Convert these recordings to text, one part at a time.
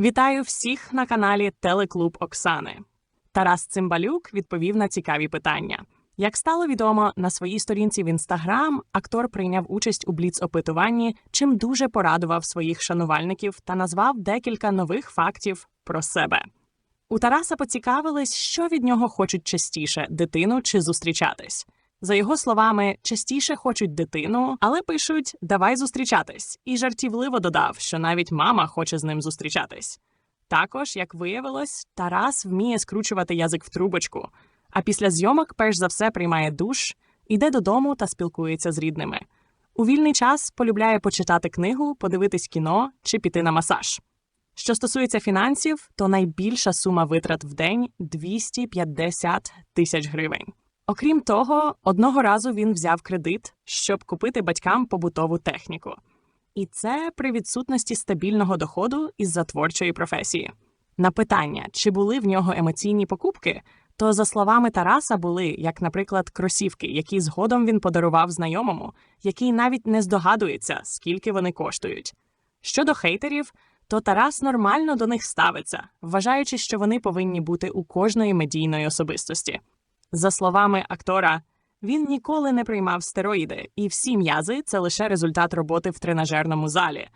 Вітаю всіх на каналі Телеклуб Оксани. Тарас Цимбалюк відповів на цікаві питання. Як стало відомо, на своїй сторінці в інстаграм актор прийняв участь у бліц-опитуванні, чим дуже порадував своїх шанувальників та назвав декілька нових фактів про себе. У Тараса поцікавились, що від нього хочуть частіше дитину чи зустрічатись. За його словами, частіше хочуть дитину, але пишуть давай зустрічатись, і жартівливо додав, що навіть мама хоче з ним зустрічатись. Також, як виявилось, Тарас вміє скручувати язик в трубочку, а після зйомок перш за все приймає душ, іде додому та спілкується з рідними. У вільний час полюбляє почитати книгу, подивитись кіно чи піти на масаж. Що стосується фінансів, то найбільша сума витрат в день 250 тисяч гривень. Окрім того, одного разу він взяв кредит, щоб купити батькам побутову техніку. І це при відсутності стабільного доходу із-за творчої професії. На питання, чи були в нього емоційні покупки, то, за словами Тараса, були, як, наприклад, кросівки, які згодом він подарував знайомому, який навіть не здогадується, скільки вони коштують. Щодо хейтерів, то Тарас нормально до них ставиться, вважаючи, що вони повинні бути у кожної медійної особистості. За словами актора, він ніколи не приймав стероїди, і всі м'язи це лише результат роботи в тренажерному залі.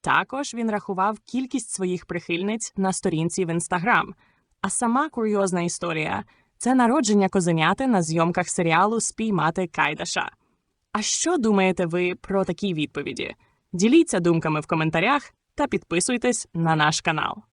Також він рахував кількість своїх прихильниць на сторінці в інстаграм. А сама курйозна історія це народження козеняти на зйомках серіалу Спіймати Кайдаша. А що думаєте ви про такі відповіді? Діліться думками в коментарях та підписуйтесь на наш канал.